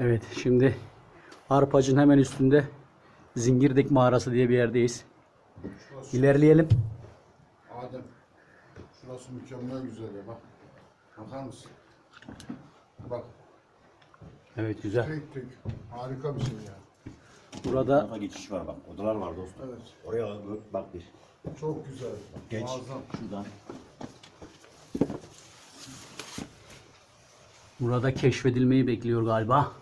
Evet şimdi Arpacın hemen üstünde Zingirdik Mağarası diye bir yerdeyiz. İlerleyelim. Adem. Şurası mükemmel güzel ya bak. Bakar mısın? Bak. Evet güzel. Tek tek. Harika bir şey ya. Burada Tarafa geçiş var bak. Odalar var dostum. Evet. Oraya bak bir. Çok güzel. Geç. Muazzam. Şuradan. burada keşfedilmeyi bekliyor galiba.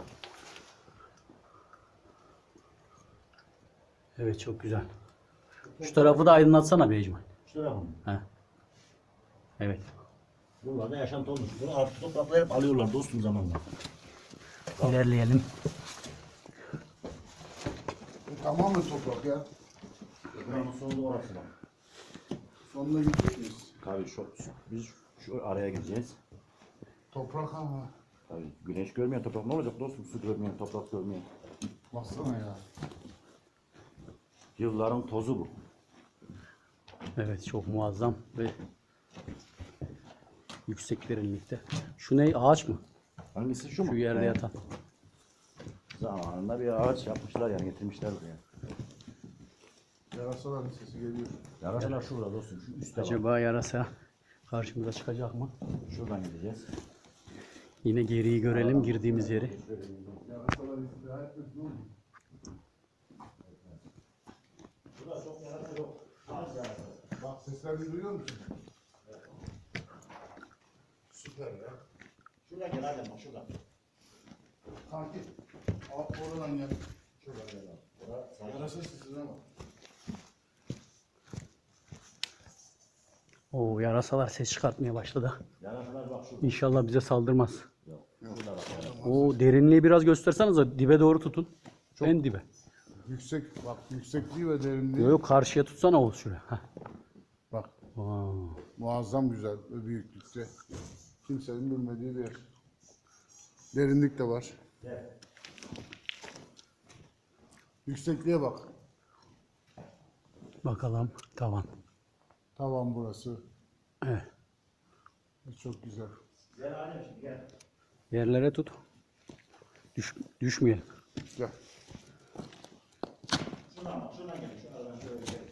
Evet çok güzel. Şu tarafı da aydınlatsana Beyciman. Şu tarafa mı? He. Evet. Buralarda yaşantı olmuş. Bunu artık toprakları hep alıyorlar dostum zamanla. İlerleyelim. Bu tamamen toprak ya. Buranın sonunda orası bak. Sonuna gidecek miyiz? Tabii şu, biz şu araya gideceğiz. Toprak ama. Tabii güneş görmeyen toprak ne olacak dostum? Su görmeyen, toprak görmeyen. Baksana ya. Yılların tozu bu. Evet çok muazzam ve yüksek derinlikte. Şu ne ağaç mı? Hangisi şu mu? Şu yerde He. yatan. Zamanında bir ağaç yapmışlar yani getirmişler buraya. Yarasaların sesi geliyor. Yarasalar şurada dostum. Şu üstte var. Acaba yarasa karşımıza çıkacak mı? Şuradan gideceğiz. Yine geriyi görelim girdiğimiz yeri. Yarasalar etmiyor mu? Burada çok yarasa yok. Az yarasa. Bak seslerini duyuyor musun? Süper ya. Şuradan gel Adem bak şuradan. Kanki. Alt oradan gel. Şuradan gel abi. Orada. Yarasa sesine bak. Oo yarasalar ses çıkartmaya başladı. Yarasalar bak şurada. İnşallah bize saldırmaz. Yok. Şurada bak yarasa. O derinliği biraz göstersenize dibe doğru tutun. En dibe. Yüksek bak yüksekliği ve derinliği. Yok yok karşıya tutsana Oğuz şuraya. Heh. Vay. muazzam güzel ve büyüklükte. Kimsenin bilmediği bir yer. Derinlik de var. Gel. Yüksekliğe bak. Bakalım tavan. Tavan burası. Evet. Çok güzel. Gel Adem şimdi gel. Yerlere tut. Düş, düşmeyelim. Gel. Şuradan bak şuradan gel. Şuradan şöyle gel.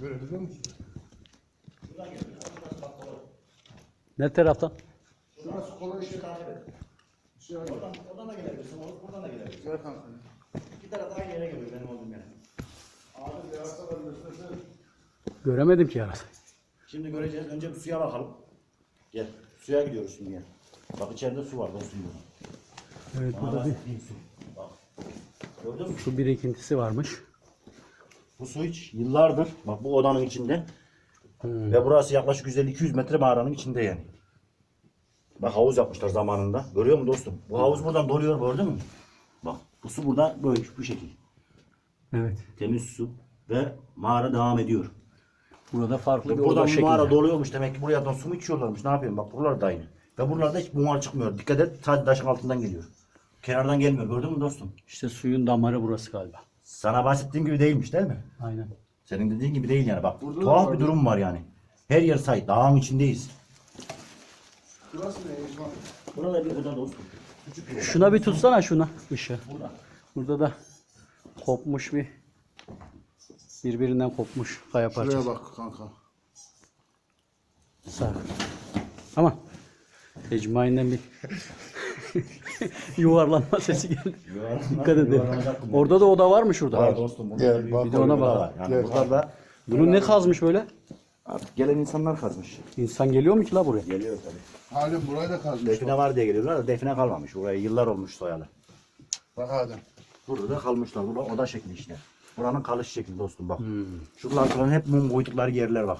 Görebiliyor musun? Ne taraftan? Şurası kolay işte. takip et. Şey. Oradan, oradan da gelebilirsin. Oğuz buradan da gelebilirsin. Gel kanka. İki taraf aynı yere geliyor benim olduğum yere. Abi yarasalar göstersene. Göremedim ki yarasa. Şimdi göreceğiz. Önce bir suya bakalım. Gel. Suya gidiyoruz şimdi gel. Bak içeride su var dostum burada. Evet Bana burada bir su. Bak. Gördün mü? su birikintisi varmış. Bu su hiç yıllardır bak bu odanın içinde. Hmm. Ve burası yaklaşık 150-200 metre mağaranın içinde yani. Bak havuz yapmışlar zamanında. Görüyor musun dostum? Bu havuz buradan doluyor gördün mü? Bak bu su burada böyle bu şekil. Evet. Temiz su ve mağara devam ediyor. Burada farklı bir Buradan oda mağara doluyormuş demek ki buraya da su mu içiyorlarmış ne yapayım bak buralar da aynı. Ve buralarda hiç buhar çıkmıyor. Dikkat et sadece taşın altından geliyor. Kenardan gelmiyor gördün mü dostum? İşte suyun damarı burası galiba. Sana bahsettiğim gibi değilmiş değil mi? Aynen. Senin dediğin gibi değil yani bak. Burada da tuhaf bir durum var yani. Her yer say dağın içindeyiz. Şurası ne? Burada bir oda dostum. Küçük bir oda. Şuna bir tutsana şuna ışığı. Burada. Burada da kopmuş bir birbirinden kopmuş kaya parçası. Şuraya bak kanka. Sağ. Ama Ecmainden bir yuvarlanma sesi geldi. Dikkat mı? Orada da oda var mı şurada? Var dostum. Burada Gel, bir, bak bir de ona oraya. bak. Yani Gel. buralarda Bunu ne kazmış böyle? artık gelen insanlar kazmış. İnsan geliyor mu ki la buraya? Geliyor tabii. Halim burayı da kazmış. Define var diye geliyorlar da define kalmamış. Buraya yıllar olmuş soyalı. Bak Adem. Burada da kalmışlar. Burada oda şekli işte. Buranın kalış şekli dostum bak. Şuralar falan hep mum koydukları yerler bak.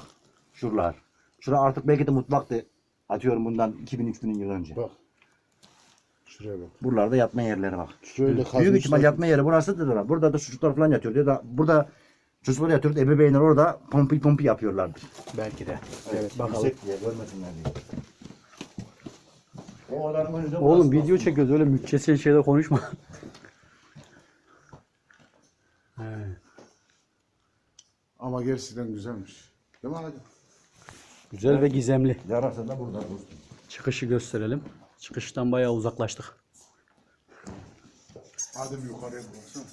Şuralar. Şura artık belki de mutfaktı. Atıyorum bundan 2000-3000 yıl önce. Bak. Şuraya bak. Buralarda yatma yerleri bak. Da Büyük ihtimal yatma yeri burasıdır. Burada da çocuklar falan yatıyor. Ya da burada çocuklar yatıyor. Ebeveynler orada pompi pompi yapıyorlardır. Belki de. Evet bakalım. Yüksek diye görmesinler diye. O önünde Oğlum video çekiyoruz öyle mütçesel şeyler konuşma. evet. Ama gerçekten güzelmiş. Değil mi Adem? Güzel ve gizemli. Yarasa da burada dostum. Çıkışı gösterelim. Çıkıştan bayağı uzaklaştık. Adem yukarıya baksana.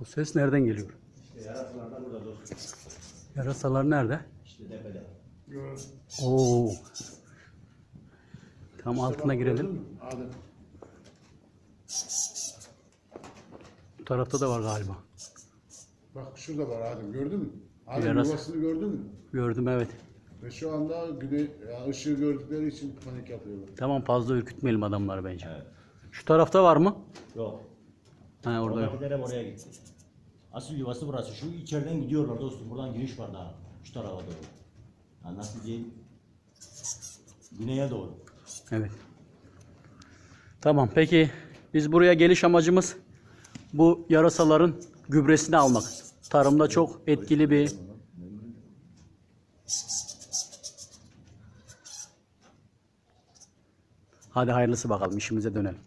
Bu ses nereden geliyor? Yarasalardan burada dostum. Yarasalar nerede? İşte tepede. Oo. Tam altına girelim. Adem. Bu tarafta da var galiba. Bak şurada var Adem gördün mü? Adem Yarasa. yuvasını gördün mü? Gördüm evet. Ve şu anda güne, ya ışığı gördükleri için panik yapıyorlar. Tamam fazla ürkütmeyelim adamları bence. Evet. Şu tarafta var mı? Yok. Ha orada yok. Oradakiler hep oraya gitti. Asıl yuvası burası. Şu içeriden gidiyorlar dostum. Buradan giriş var daha. Şu tarafa doğru. Nasıl diyeyim? Güneye doğru. Evet. Tamam peki biz buraya geliş amacımız bu yarasaların gübresini almak. Tarımda çok etkili bir Hadi hayırlısı bakalım işimize dönelim.